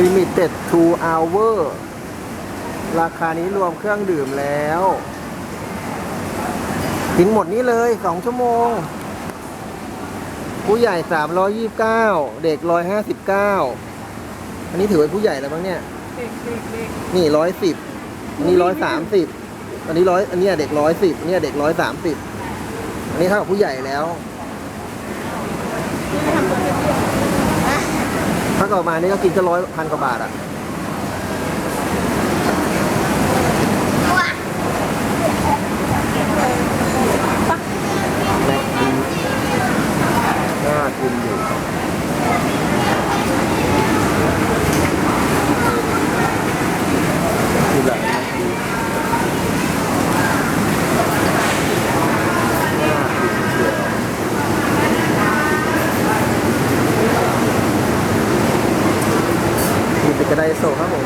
Limited 2 hour ราคานี้รวมเครื่องดื่มแล้ว กินหมดนี้เลย 2 ชั่วโมง ผู้ใหญ่ 329 เด็ก 159 อันนี้ถือเป็นผู้ใหญ่แล้วบ้างเนี่ยเด็กเด็กเด็กนี่ร้อยสิบอันนี้ร้อยสามสิบอันนี้ร้อยอันเนี้ยเด็กร้อยสิบอันเนี้ยเด็กร้อยสามสิบอันนี้เท่ากับผู้ใหญ่แล้ว ถ้าเกิดมานี่ก็กินจะร้อยพันกว่าบาทอะแม็กดีน่ากินอยู่คือแบบแม็กดีน่ากินเชียวนี่เป็นก ระไดโซครับผม